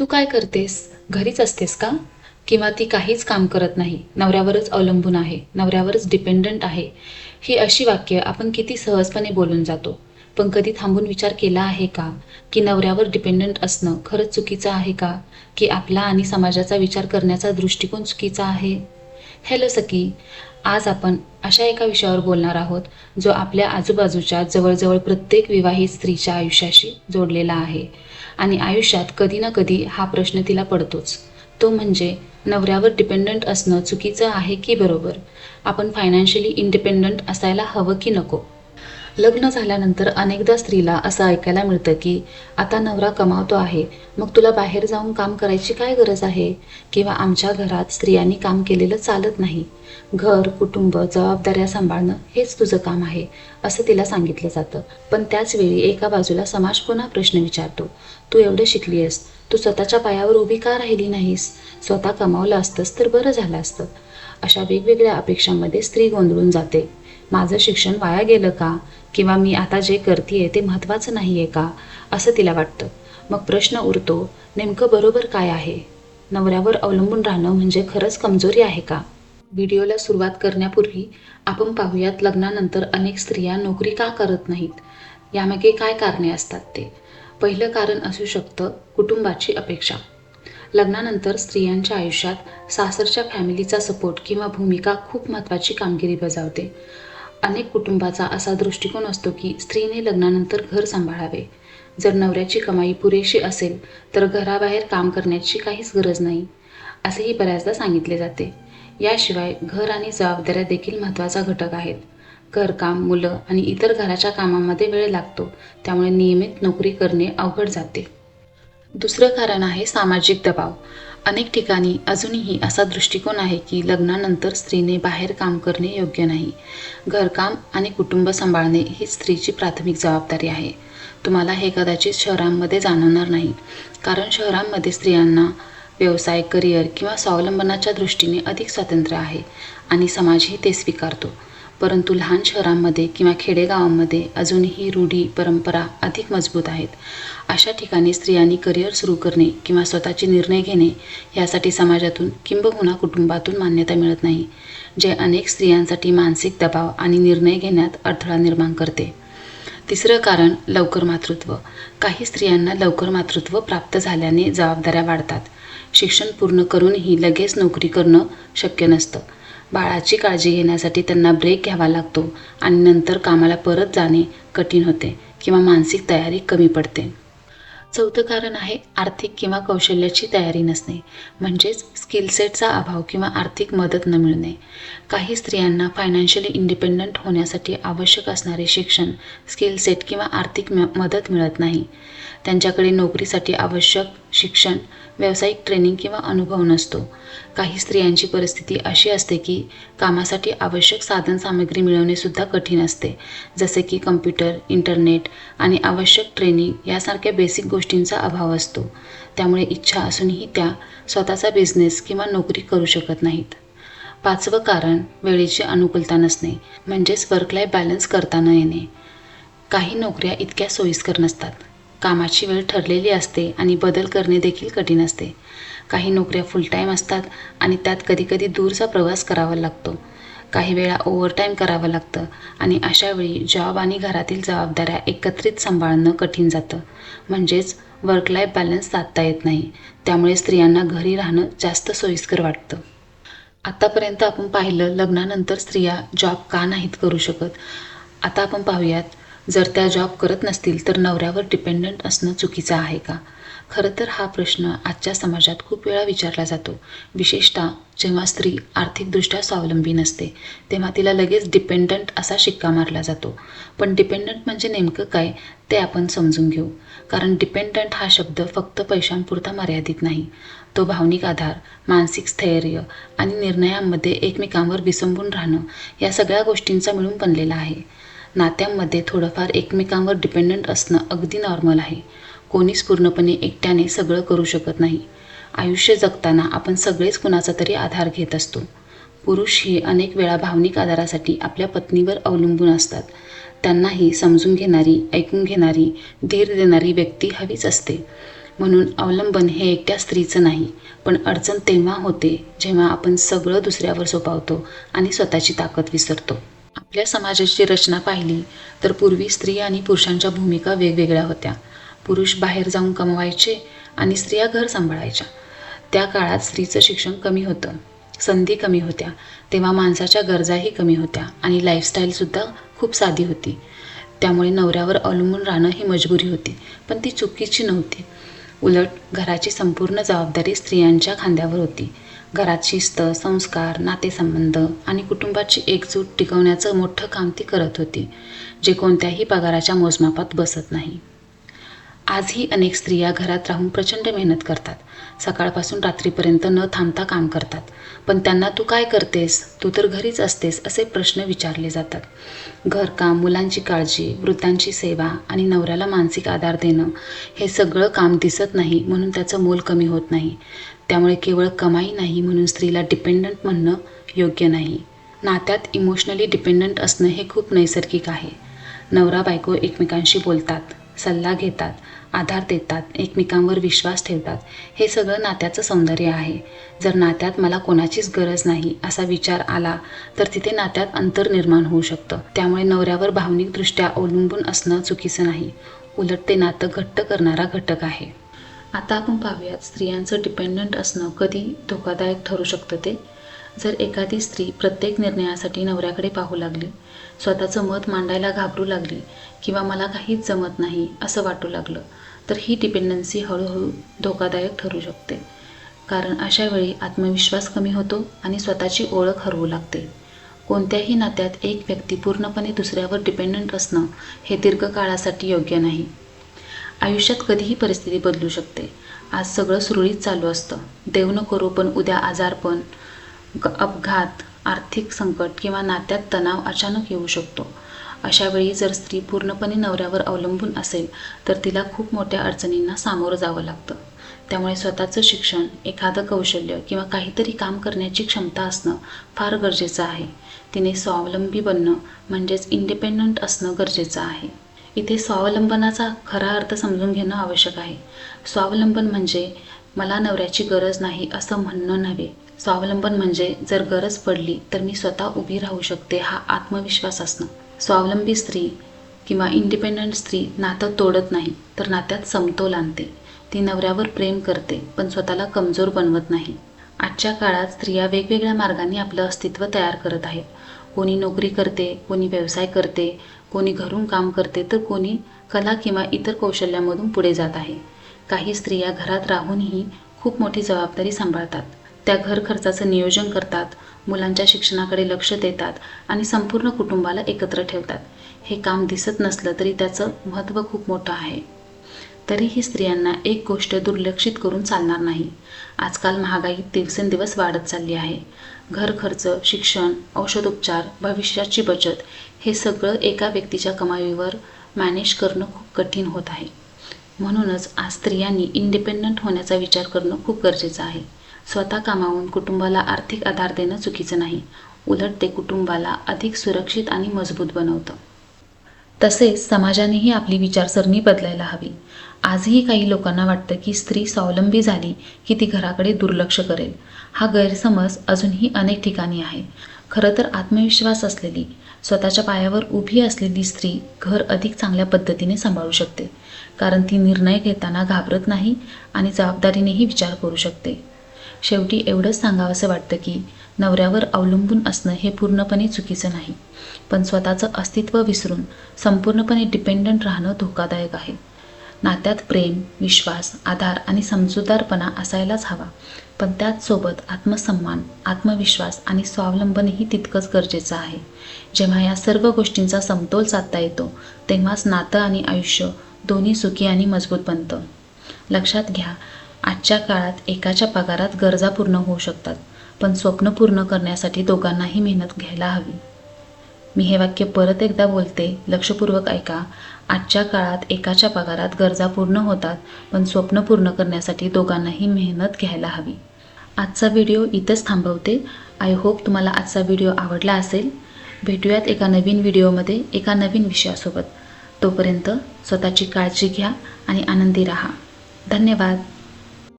तू काय करतेस? घरीच असतेस का? किंवा ती काहीच काम करत नाही नवऱ्यावरच अवलंबून आहे नवऱ्यावरच डिपेंडंट आहे. ही अशी वाक्य आपण किती सहजपणे बोलून जातो. पण कधी थांबून विचार केला आहे का? की नवऱ्यावर डिपेंडंट असणं खरंच चुकीचं आहे का? की आपला आणि समाजाचा विचार करण्याचा दृष्टिकोन चुकीचा आहे? हॅलो सकी आज आपण अशा एका विषयावर बोलणार आहोत जो आपल्या आजूबाजूच्या जवळजवळ प्रत्येक विवाहित स्त्रीच्या आयुष्याशी जोडलेला आहे. आणि आयुष्यात कधी ना कधी हा प्रश्न तिला पडतोच. तो म्हणजे नवऱ्यावर डिपेंडंट असणं चुकीचं आहे की बरोबर? आपण फायनान्शियली इंडिपेंडंट असायला हवं की नको? लग्न झाल्यानंतर अनेकदा स्त्रीला असं ऐकायला मिळतं की आता नवरा कमावतो आहे मग तुला बाहेर जाऊन काम करायची काय गरज आहे? किंवा आमच्या घरात स्त्रियांनी काम केलेलं चालत नाही. घर कुटुंब जबाबदाऱ्या सांभाळणं हेच तुझं काम आहे असं तिला सांगितलं जातं. पण त्याचवेळी एका बाजूला समाज पुन्हा प्रश्न विचारतो. तू एवढं शिकली आहेस तू स्वतःच्या पायावर उभी का राहिली नाहीस? स्वतः कमावलं असतंस तर बरं झालं असतं. अशा वेगवेगळ्या अपेक्षांमध्ये स्त्री गोंधळून जाते. माझं शिक्षण वाया गेलं का? किंवा मी आता जे करते ते महत्त्वाचं नाही आहे का? असं तिला वाटतं. मग प्रश्न उरतो नेमकं बरोबर काय आहे? नवऱ्यावर अवलंबून राहणं म्हणजे खरंच कमजोरी आहे का? व्हिडिओला सुरुवात करण्यापूर्वी आपण पाहूयात लग्नानंतर अनेक स्त्रिया नोकरी का करत नाहीत? यामागे काय कारणे असतात ते? पहिलं कारण असू शकतं कुटुंबाची अपेक्षा. लग्नानंतर स्त्रियांच्या आयुष्यात सासरच्या फॅमिलीचा सपोर्ट किंवा भूमिका खूप महत्त्वाची कामगिरी बजावते. अनेक कुटुंबाचा असा दृष्टिकोन असतो की स्त्रीने लग्नानंतर घर सांभाळावे. जर नवऱ्याची कमाई पुरेशी असेल तर घराबाहेर काम करण्याची काहीच गरज नाही असेही बऱ्याचदा सांगितले जाते. याशिवाय घर आणि जबाबदाऱ्या देखील महत्त्वाचा घटक आहेत. घरकाम मुलं आणि इतर घराच्या कामामध्ये वेळ लागतो त्यामुळे नियमित नोकरी करणे अवघड जाते. दुसरं कारण आहे सामाजिक दबाव. अनेक ठिकाणी अजूनही असा दृष्टिकोन आहे की लग्नानंतर स्त्रीने बाहेर काम करणे योग्य नाही. घरकाम आणि कुटुंब सांभाळणे ही स्त्रीची प्राथमिक जबाबदारी आहे. तुम्हाला हे कदाचित शहरांमध्ये जाणवणार नाही कारण शहरांमध्ये स्त्रियांना व्यवसाय करिअर किंवा स्वावलंबनाच्या दृष्टीने अधिक स्वातंत्र्य आहे आणि समाजही ते स्वीकारतो. परंतु लहान शहरांमध्ये किंवा खेडेगावांमध्ये अजूनही रूढी परंपरा अधिक मजबूत आहेत. अशा ठिकाणी स्त्रियांनी करिअर सुरू करणे किंवा स्वतःचे निर्णय घेणे यासाठी समाजातून किंबहुना कुटुंबातून मान्यता मिळत नाही जे अनेक स्त्रियांसाठी मानसिक दबाव आणि निर्णय घेण्यात अडथळा निर्माण करते. तिसरं कारण लवकर मातृत्व. काही स्त्रियांना लवकर मातृत्व प्राप्त झाल्याने जबाबदाऱ्या वाढतात. शिक्षण पूर्ण करूनही लगेच नोकरी करणं शक्य नसतं. बाळाची काळजी घेण्यासाठी त्यांना ब्रेक घ्यावा लागतो आणि नंतर कामाला परत जाणे कठीण होते किंवा मानसिक तयारी कमी पडते. चौथं कारण आहे आर्थिक किंवा कौशल्याची तयारी नसणे म्हणजेच स्किलसेटचा अभाव किंवा आर्थिक मदत न मिळणे. काही स्त्रियांना फायनान्शियली इंडिपेंडंट होण्यासाठी आवश्यक असणारे शिक्षण स्किलसेट किंवा आर्थिक म मदत मिळत नाही. त्यांच्याकडे नोकरीसाठी आवश्यक शिक्षण व्यावसायिक ट्रेनिंग किंवा अनुभव नसतो. काही स्त्रियांची परिस्थिती अशी असते की कामासाठी आवश्यक साधन सामग्री मिळवणेसुद्धा कठीण असते. जसे की कम्प्युटर इंटरनेट आणि आवश्यक ट्रेनिंग यासारख्या बेसिक गोष्टींचा अभाव असतो. त्यामुळे इच्छा असूनही त्या स्वतःचा बिझनेस किंवा नोकरी करू शकत नाहीत. पाचवं कारण वेळेची अनुकूलता नसणे म्हणजेच वर्क लाईफ बॅलन्स करता न येणे. काही नोकऱ्या इतक्या सोयीस्कर नसतात. कामाची वेळ ठरलेली असते आणि बदल करणे देखील कठीण असते. काही नोकऱ्या फुल टाईम असतात आणि त्यात कधीकधी दूरचा प्रवास करावा लागतो. काही वेळा ओव्हरटाईम करावं लागतं आणि अशा वेळी जॉब आणि घरातील जबाबदाऱ्या एकत्रित सांभाळणं कठीण जातं. म्हणजेच वर्क लाईफ बॅलन्स साधता येत नाही. त्यामुळे स्त्रियांना घरी राहणं जास्त सोयीस्कर वाटतं. आत्तापर्यंत आपण पाहिलं लग्नानंतर स्त्रिया जॉब का नाहीत करू शकत? आता आपण पाहूयात जर त्या जॉब करत नसतील तर नवऱ्यावर डिपेंडंट असणं चुकीचं आहे का? खरं तर हा प्रश्न आजच्या समाजात खूप वेळा विचारला जातो. विशेषतः जेव्हा स्त्री आर्थिकदृष्ट्या स्वावलंबी नसते तेव्हा तिला लगेच डिपेंडंट असा शिक्का मारला जातो. पण डिपेंडंट म्हणजे नेमकं काय ते आपण समजून घेऊ. कारण डिपेंडंट हा शब्द फक्त पैशांपुरता मर्यादित नाही. तो भावनिक आधार मानसिक स्थैर्य आणि निर्णयांमध्ये एकमेकांवर विसंबून राहणं या सगळ्या गोष्टींचा मिळून बनलेला आहे. नात्यांमध्ये थोडंफार एकमेकांवर डिपेंडंट असणं अगदी नॉर्मल आहे. कोणीच पूर्णपणे एकट्याने सगळं करू शकत नाही. आयुष्य जगताना आपण सगळेच कुणाचा तरी आधार घेत असतो. पुरुष हे अनेक वेळा भावनिक आधारासाठी आपल्या पत्नीवर अवलंबून असतात. त्यांनाही समजून घेणारी ऐकून घेणारी धीर देणारी व्यक्ती हवीच असते. म्हणून अवलंबन हे एकट्या स्त्रीचं नाही पण अडचण तेव्हा होते जेव्हा आपण सगळं दुसऱ्यावर सोपावतो आणि स्वतःची ताकद विसरतो. आपल्या समाजाची रचना पाहिली तर पूर्वी स्त्री आणि पुरुषांच्या भूमिका वेगवेगळ्या होत्या. पुरुष बाहेर जाऊन कमवायचे आणि स्त्रिया घर सांभाळायच्या. त्या काळात स्त्रीचं शिक्षण कमी होतं. संधी कमी होत्या. तेव्हा माणसाच्या गरजाही कमी होत्या आणि लाईफस्टाईलसुद्धा खूप साधी होती. त्यामुळे नवऱ्यावर अवलंबून राहणं ही मजबुरी होती पण ती चुकीची नव्हती. उलट घराची संपूर्ण जबाबदारी स्त्रियांच्या खांद्यावर होती. घरात शिस्त संस्कार नातेसंबंध आणि कुटुंबाची एकजूट टिकवण्याचं मोठं काम ती करत होती जे कोणत्याही पगाराच्या मोजमापात बसत नाही. आजही अनेक स्त्रिया घरात राहून प्रचंड मेहनत करतात. सकाळपासून रात्रीपर्यंत न थांबता काम करतात. पण त्यांना तू काय करतेस? तू तर घरीच असतेस असे प्रश्न विचारले जातात. घरकाम मुलांची काळजी वृद्धांची सेवा आणि नवऱ्याला मानसिक आधार देणं हे सगळं काम दिसत नाही म्हणून त्याचं मोल कमी होत नाही. त्यामुळे केवळ कमाई नाही म्हणून स्त्रीला डिपेंडंट म्हणणं योग्य नाही. नात्यात इमोशनली डिपेंडंट असणं हे खूप नैसर्गिक आहे. नवरा बायको एकमेकांशी बोलतात सल्ला घेतात आधार देतात एकमेकांवर विश्वास ठेवतात. हे सगळं नात्याचं सौंदर्य आहे. जर नात्यात मला कोणाचीच गरज नाही असा विचार आला तर तिथे नात्यात अंतर निर्माण होऊ शकतं. त्यामुळे नवऱ्यावर भावनिकदृष्ट्या अवलंबून असणं चुकीचं नाही. उलट ते नातं घट्ट करणारा घटक आहे. आता आपण पाहूयात स्त्रियांचं डिपेंडंट असणं कधी धोकादायक ठरू शकतं ते? जर एखादी स्त्री प्रत्येक निर्णयासाठी नवऱ्याकडे पाहू लागली स्वतःचं मत मांडायला घाबरू लागली किंवा मला काहीच जमत नाही असं वाटू लागलं तर ही डिपेंडन्सी हळूहळू धोकादायक ठरू शकते. कारण अशा वेळी आत्मविश्वास कमी होतो आणि स्वतःची ओळख हरवू लागते. कोणत्याही नात्यात एक व्यक्ती पूर्णपणे दुसऱ्यावर डिपेंडंट असणं हे दीर्घकाळासाठी योग्य नाही. आयुष्यात कधीही परिस्थिती बदलू शकते. आज सगळं सुरळीत चालू असतं. देव न करो पण उद्या आजारपण अपघात आर्थिक संकट किंवा नात्यात तणाव अचानक येऊ शकतो. अशावेळी जर स्त्री पूर्णपणे नवऱ्यावर अवलंबून असेल तर तिला खूप मोठ्या अडचणींना सामोरं जावं लागतं. त्यामुळे स्वतःचं शिक्षण एखादं कौशल्य किंवा काहीतरी काम करण्याची क्षमता असणं फार गरजेचं आहे. तिने स्वावलंबी बनणं म्हणजेच इंडिपेंडंट असणं गरजेचं आहे. इथे स्वावलंबनाचा खरा अर्थ समजून घेणं आवश्यक आहे. स्वावलंबन म्हणजे मला नवऱ्याची गरज नाही असं म्हणणं नव्हे स्वावलंबन म्हणजे जर गरज पडली तर मी स्वतः उभी राहू शकते हा आत्मविश्वास असणं. स्वावलंबी स्त्री किंवा इंडिपेंडंट स्त्री नातं तोडत नाही तर नात्यात समतोल आणते. ती नवऱ्यावर प्रेम करते पण स्वतःला कमजोर बनवत नाही. आजच्या काळात स्त्रिया वेगवेगळ्या मार्गांनी आपलं अस्तित्व तयार करत आहेत. कोणी नोकरी करते कोणी व्यवसाय करते कोणी घरून काम करते तर कोणी कला किंवा इतर कौशल्यामधून पुढे जात आहे. काही स्त्रिया घरात राहूनही खूप मोठी जबाबदारी सांभाळतात. त्या घर खर्चाचं नियोजन करतात मुलांच्या शिक्षणाकडे लक्ष देतात आणि संपूर्ण कुटुंबाला एकत्र ठेवतात. हे काम दिसत नसलं तरी त्याचं महत्त्व खूप मोठं आहे. तरीही स्त्रियांना एक गोष्ट दुर्लक्षित करून चालणार नाही. आजकाल महागाई दिवसेंदिवस वाढत चालली आहे. घर खर्च शिक्षण औषधोपचार भविष्याची बचत हे सगळं एका व्यक्तीच्या कमाईवर मॅनेज करणं खूप कठीण होत आहे. म्हणूनच आज स्त्रियांनी इंडिपेंडंट होण्याचा विचार करणं खूप गरजेचं आहे. स्वतः कामावून कुटुंबाला आर्थिक आधार देणं चुकीचं नाही. उलट ते कुटुंबाला अधिक सुरक्षित आणि मजबूत बनवतं. तसेच समाजानेही आपली विचारसरणी बदलायला हवी. आजही काही लोकांना वाटतं की स्त्री स्वावलंबी झाली की ती घराकडे दुर्लक्ष करेल. हा गैरसमज अजूनही अनेक ठिकाणी आहे. खरं तर आत्मविश्वास असलेली स्वतःच्या पायावर उभी असलेली स्त्री घर अधिक चांगल्या पद्धतीने सांभाळू शकते. कारण ती निर्णय घेताना घाबरत नाही आणि जबाबदारीनेही विचार करू शकते. शेवटी एवढंच सांगावंसं वाटतं की नवऱ्यावर अवलंबून असणं हे पूर्णपणे चुकीचं नाही. पण स्वतःचं अस्तित्व विसरून संपूर्णपणे डिपेंडंट राहणं धोकादायक आहे. नात्यात प्रेम विश्वास आधार आणि समजूतदारपणा असायलाच हवा. पण त्याचसोबत आत्मसन्मान आत्मविश्वास आणि स्वावलंबनही तितकंच गरजेचं आहे. जेव्हा या सर्व गोष्टींचा समतोल साधता येतो तेव्हाच नातं आणि आयुष्य दोन्ही सुखी आणि मजबूत बनतं. लक्षात घ्या आजच्या काळात एकाच्या पगारात गरजा पूर्ण होऊ शकतात पण स्वप्न पूर्ण करण्यासाठी दोघांनाही मेहनत घ्यायला हवी. मी हे वाक्य परत एकदा बोलते लक्षपूर्वक ऐका. आजच्या काळात एकाच्या पगारात गरजा पूर्ण होतात पण स्वप्न पूर्ण करण्यासाठी दोघांनाही मेहनत घ्यायला हवी. आजचा व्हिडिओ इथंच थांबवते. आय होप तुम्हाला आजचा व्हिडिओ आवडला असेल. भेटूयात एका नवीन व्हिडिओमध्ये एका नवीन विषयासोबत. तोपर्यंत स्वतःची काळजी घ्या आणि आनंदी राहा. धन्यवाद.